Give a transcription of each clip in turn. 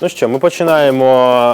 Ну що, ми починаємо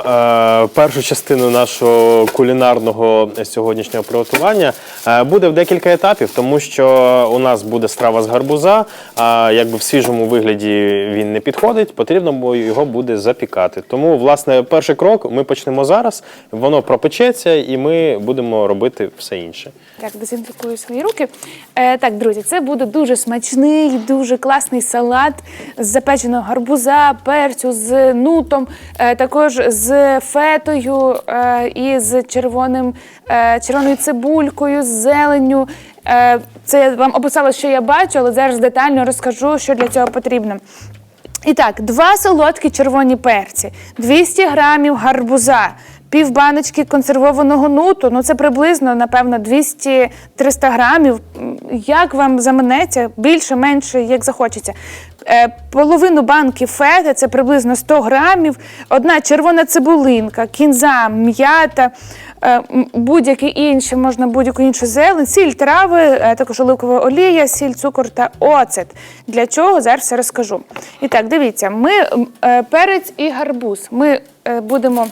е, першу частину нашого кулінарного сьогоднішнього приготування. Е, буде в декілька етапів, тому що у нас буде страва з гарбуза. А якби в свіжому вигляді він не підходить, потрібно його буде запікати. Тому, власне, перший крок ми почнемо зараз. Воно пропечеться, і ми будемо робити все інше. Так, дезінфікую свої руки. Е, так, друзі, це буде дуже смачний, дуже класний салат з запеченого гарбуза, перцю, з нутом, е, також з фетою е, і з червоним, е, червоною цибулькою, з зеленню. Це я вам описала, що я бачу, але зараз детально розкажу, що для цього потрібно. І так, два солодкі червоні перці, 200 грамів гарбуза, пів баночки консервованого нуту, ну це приблизно, напевно, 200-300 грамів. Як вам заманеться, більше, менше, як захочеться. Е, половину банки фети, це приблизно 100 грамів, одна червона цибулинка, кінза, м'ята, е, будь-які інші, можна будь-яку іншу зелень, сіль, трави, е, також оливкова олія, сіль, цукор та оцет. Для чого зараз все розкажу. І так, дивіться, ми перець і гарбуз. Ми будемо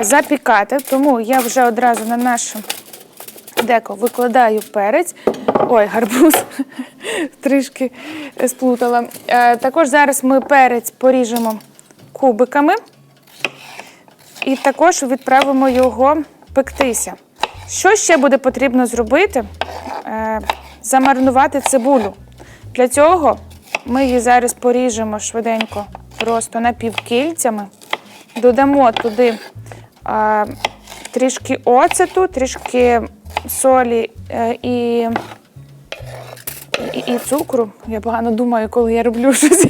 запікати, тому я вже одразу на нашу деко викладаю перець. Ой, гарбуз трішки е, сплутала. Е, Також зараз ми перець поріжемо кубиками і також відправимо його пектися. Що ще буде потрібно зробити? Е, Замаринувати цибулю. Для цього ми її зараз поріжемо швиденько просто напівкільцями. Додамо туди е, трішки оцету, трішки солі е, і, і, і цукру. Я погано думаю, коли я роблю щось.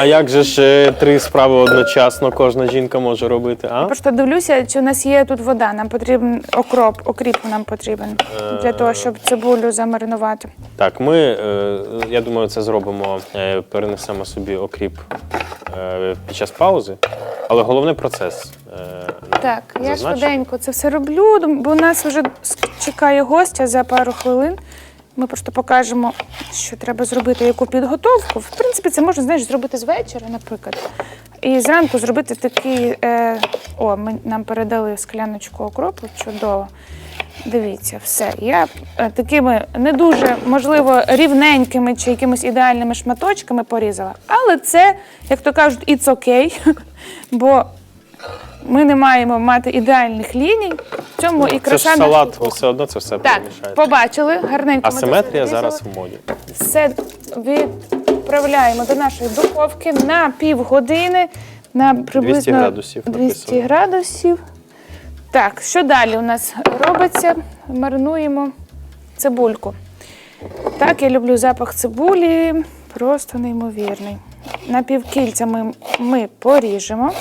А як же ж е, три справи одночасно кожна жінка може робити? А? Просто дивлюся, чи у нас є тут вода. Нам потрібен окроп, окріп нам потрібен для того, щоб цибулю замаринувати. Так, ми, е, я думаю, це зробимо, е, перенесемо собі окріп е, під час паузи. Але головний процес. е, Так, я швиденько це все роблю, бо у нас вже чекає гостя за пару хвилин. Ми просто покажемо, що треба зробити, яку підготовку. В принципі, це можна знаєш, зробити з вечора, наприклад. І зранку зробити такий. Е, о, ми, нам передали скляночку окропу. Чудово. Дивіться, все. Я е, такими не дуже, можливо, рівненькими чи якимись ідеальними шматочками порізала. Але це, як то кажуть, it's okay, бо ми не маємо мати ідеальних ліній. В цьому і Це ж салат, все одно це все так, перемішаєте. побачили, гарненько. Асиметрія зараз в моді. Все відправляємо до нашої духовки на півгодини, на приблизно градусів 200 написано. градусів. Так, що далі у нас робиться? Маринуємо цибульку. Так, я люблю запах цибулі, просто неймовірний. Напівкільцями ми поріжемо.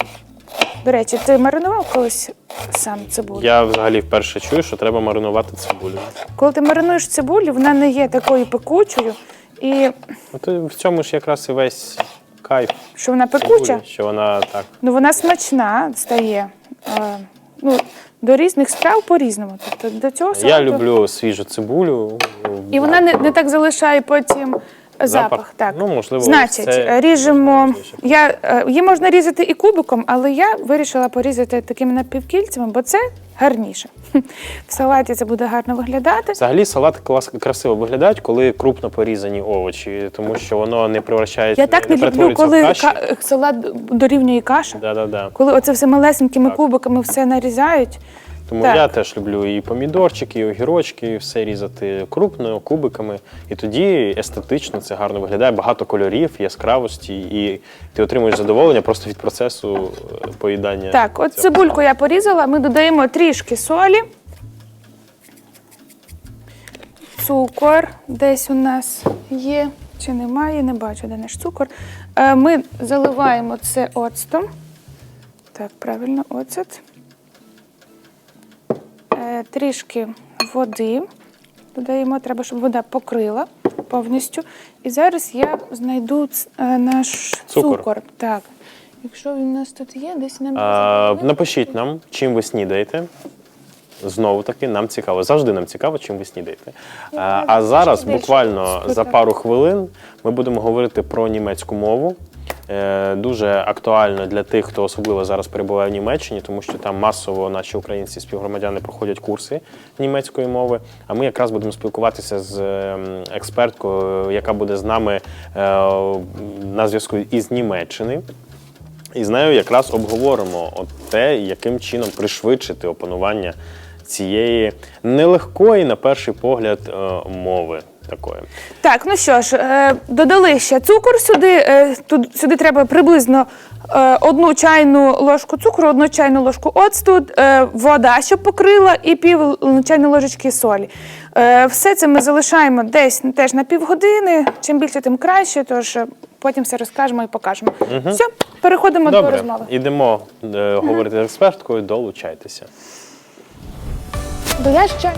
До речі, ти маринував колись сам цибулю? Я взагалі вперше чую, що треба маринувати цибулю. Коли ти маринуєш цибулю, вона не є такою пекучою, і Ну, то в цьому ж якраз і весь кайф. що вона пекуча, цибулі, що вона так. ну вона смачна стає. Ну, до різних страв по-різному. Тобто до цього Я салату- люблю свіжу цибулю. І вона не, не так залишає потім запах. Запах. так. Ну, можливо, Значить, це ріжемо. Я, е, її можна різати і кубиком, але я вирішила порізати такими напівкільцями, бо це гарніше. В салаті це буде гарно виглядати. Взагалі салат клас красиво виглядають, коли крупно порізані овочі, тому що воно не превращається. Я так не люблю, перетворюється в коли каші. ка- салат дорівнює каша. Да-да-да. Коли оце все малесенькими Так. кубиками все нарізають. Тому Так. я теж люблю і помідорчики, і огірочки, і все різати крупно, кубиками. І тоді естетично це гарно виглядає, багато кольорів, яскравості, і ти отримуєш задоволення просто від процесу е, поїдання. Так, от цього цибульку я порізала, ми додаємо трішки солі. Цукор десь у нас є, чи немає, не бачу, де наш цукор. Е, Ми заливаємо це оцтом. Так, правильно, оцет. Трішки води додаємо, треба, щоб вода покрила повністю. І зараз я знайду е, наш Цукор. цукор. Так. Якщо він у нас тут є, десь нам А, напишіть нам, чим ви снідаєте. Знову таки, нам цікаво. Завжди нам цікаво, чим ви снідаєте. А, а зараз, буквально за пару хвилин, ми будемо говорити про німецьку мову. Е, дуже актуально для тих, хто особливо зараз перебуває в Німеччині, тому що там масово наші українці співгромадяни проходять курси німецької мови. А ми якраз будемо спілкуватися з ем, експерткою, яка буде з нами е, на зв'язку із Німеччини. І з нею якраз обговоримо от те, яким чином пришвидшити опанування цієї нелегкої, на перший погляд, е, мови такої. Так, ну що ж, е, додали ще цукор сюди. Е, тут, сюди треба приблизно е, одну чайну ложку цукру, одну чайну ложку оцту, е, вода, щоб покрила, і пів чайної ложечки солі. Е, все це ми залишаємо десь теж на півгодини. Чим більше, тим краще. Тож е, потім все розкажемо і покажемо. Все, переходимо до Добре, розмови. ідемо е, говорити з експерткою, долучайтеся. До я ще.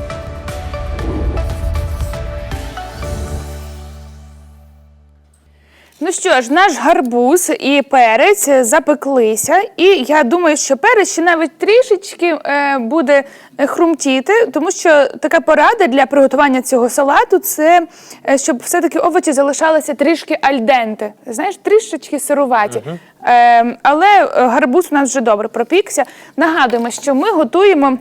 Ну що ж, наш гарбуз і перець запеклися, і я думаю, що перець ще навіть трішечки е, буде хрумтіти, тому що така порада для приготування цього салату це е, щоб все-таки овочі залишалися трішки альденте, знаєш, трішечки сируваті. Е, але гарбуз у нас вже добре пропікся. Нагадуємо, що ми готуємо.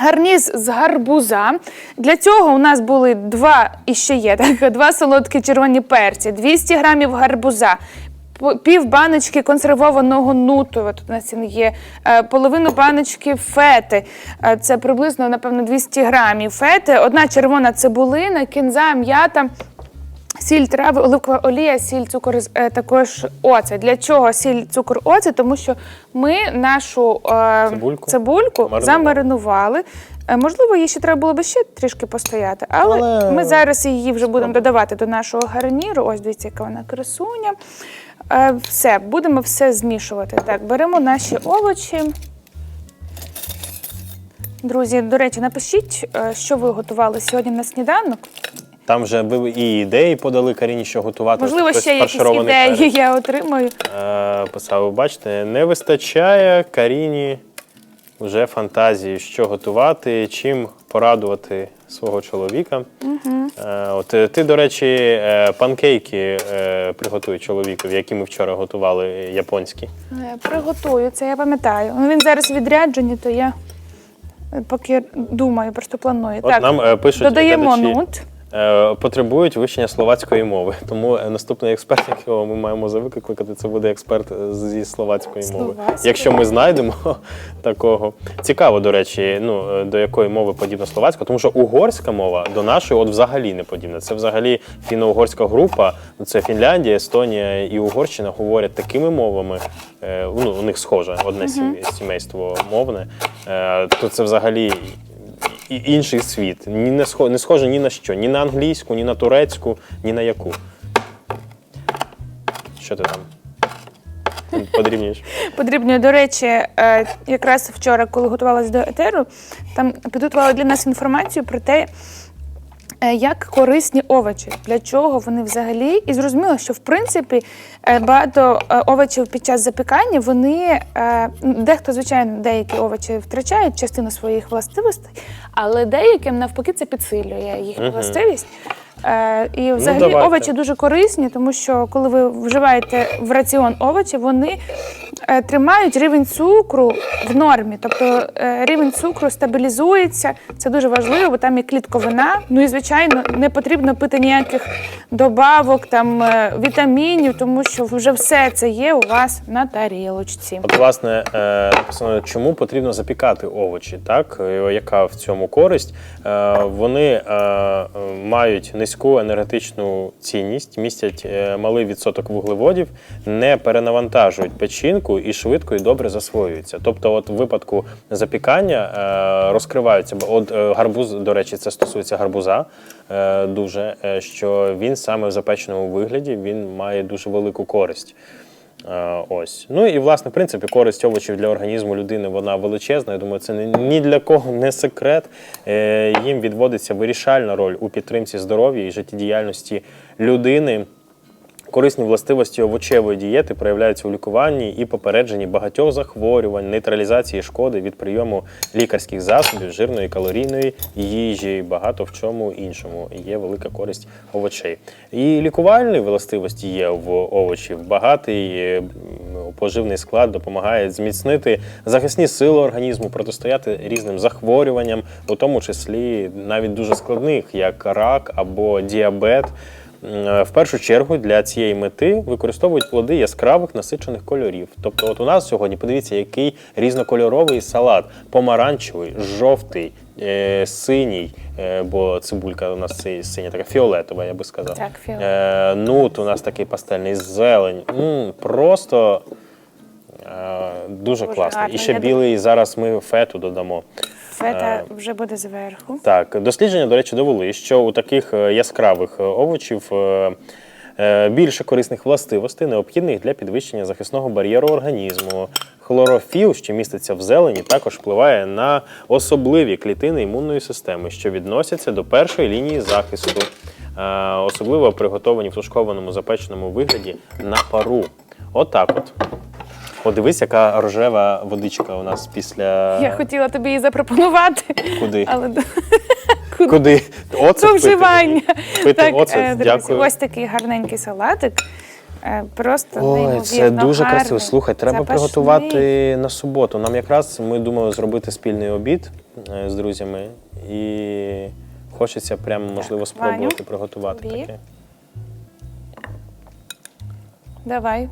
Гарніз з гарбуза. Для цього у нас були два, і ще є так, два солодкі червоні перці, 200 грамів гарбуза, пів баночки консервованого нутова. тут у нас він є, е, половину баночки фети, е, це приблизно, напевно, 200 грамів фети, одна червона цибулина, кінза, м'ята, Сіль, трави, оливкова олія, сіль, цукор, е, також оцет. Для чого сіль, цукор, оцет? Тому що ми нашу е, Цибульку цибульку маринували. замаринували. Е, Можливо, їй ще треба було би ще трішки постояти, але, Але- ми зараз її вже будемо додавати до нашого гарніру. Ось дивіться, яка вона красуня. Е, Все, будемо все змішувати. Так, беремо наші овочі. Друзі, до речі, напишіть, е, що ви готували сьогодні на сніданок. Там вже ви і ідеї подали Каріні, що готувати. Можливо, ще якісь ідеї перець. я отримаю. Е, писав, ви бачите, не вистачає Каріні вже фантазії, що готувати, чим порадувати свого чоловіка. Е, от е, ти, до речі, панкейки приготуй чоловікові, які ми вчора готували японські. Е, Приготую це, я пам'ятаю. Ну, він зараз відряджені, то я поки думаю, просто планую. От так, нам пишуть додаємо глядачі, нут. Е, потребують вивчення словацької мови. Тому е, наступний експерт, якого ми маємо за викликати, це буде експерт е, зі словацької мови. Словацької? Якщо ми знайдемо такого. Цікаво, до речі, ну до якої мови подібна словацька, тому що угорська мова до нашої от взагалі не подібна. Це взагалі фінно-угорська група. Це Фінляндія, Естонія і Угорщина говорять такими мовами. Ну, у них схоже одне сім- сімейство мовне. То це взагалі інший світ. Ні не схоже, не схоже ні на що, ні на англійську, ні на турецьку, ні на яку. Що ти там? Подрібніш? Подрібнюю, до речі, е, якраз вчора, коли готувалася до етеру, там підготували для нас інформацію про те, як корисні овочі, для чого вони взагалі. І зрозуміло, що в принципі е, багато е, овочів під час запікання вони е, дехто, звичайно, деякі овочі втрачають частину своїх властивостей, але деяким навпаки це підсилює їхню властивість. Е, І взагалі давайте. овочі дуже корисні, тому що коли ви вживаєте в раціон овочі, вони е, тримають рівень цукру в нормі. Тобто е, рівень цукру стабілізується. Це дуже важливо, бо там є клітковина. Ну і звичайно, не потрібно пити ніяких добавок, там е, вітамінів, тому що вже все це є у вас на тарілочці. От, власне, е, чому потрібно запікати овочі, так? Е, Яка в цьому користь? Е, Вони е, е, мають низьку енергетичну цінність, містять е, малий відсоток вуглеводів, не перенавантажують печінку і швидко і добре засвоюються. Тобто, от в випадку запікання е, розкриваються. бо От е, гарбуз, до речі, це стосується гарбуза е, дуже, що він саме в запеченому вигляді він має дуже велику користь. Ось. Ну і власне, в принципі, користь овочів для організму людини вона величезна. Я думаю, це ні- для кого не секрет. Їм відводиться вирішальна роль у підтримці здоров'я і життєдіяльності людини. Корисні властивості овочевої дієти проявляються у лікуванні і попередженні багатьох захворювань, нейтралізації шкоди від прийому лікарських засобів, жирної калорійної їжі, багато в чому іншому. Є велика користь овочей. І лікувальні властивості є в овочів. Багатий е, поживний склад допомагає зміцнити захисні сили організму, протистояти різним захворюванням, у тому числі навіть дуже складних, як рак або діабет. М, В першу чергу для цієї мети використовують плоди яскравих насичених кольорів. Тобто, от у нас сьогодні подивіться, який різнокольоровий салат: помаранчевий, жовтий, е, синій, е, бо цибулька у нас си- синя, така фіолетова, я би сказав. Так, фіолетова. Е, нут у нас такий пастельний зелень. М, просто е, дуже, Дуже класно. гарно. І ще Я білий зараз ми фету додамо. Фета вже буде зверху. Так, дослідження, до речі, довели, що у таких е, яскравих е, овочів е, е, більше корисних властивостей, необхідних для підвищення захисного бар'єру організму. Хлорофіл, що міститься в зелені, також впливає на особливі клітини імунної системи, що відносяться до першої лінії захисту, е, особливо приготовані в тушкованому запеченому вигляді на пару. Отак от. От дивись, яка рожева водичка у нас після. Я хотіла тобі її запропонувати. Куди? Але Куди? Оцет до вживання. Пити так, оцет, е, друзі, дякую. ось такий гарненький салатик. Е, Просто Ой, неймовірно це дуже гарний, красиво. Слухай, треба запашний. приготувати на суботу. Нам якраз ми думали зробити спільний обід е, з друзями, і хочеться прямо можливо спробувати Ваню, приготувати тобі. таке. Давай,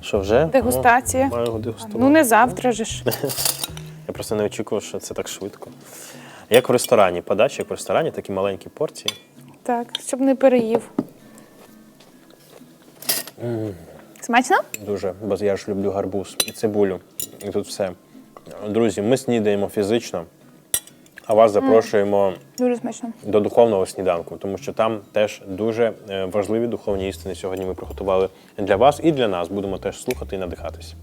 Що вже? дегустація. О, маю дегустувати. Ну не завтра же ж. Я просто не очікував, що це так швидко. Як в ресторані, подача, як в ресторані, такі маленькі порції. Так, щоб не переїв. Смачно? Дуже, бо я ж люблю гарбуз і цибулю. І тут все. Друзі, ми снідаємо фізично, а вас запрошуємо Дуже смачно. до духовного сніданку, тому що там теж дуже е, важливі духовні істини сьогодні ми приготували для вас і для нас. Будемо теж слухати і надихатись.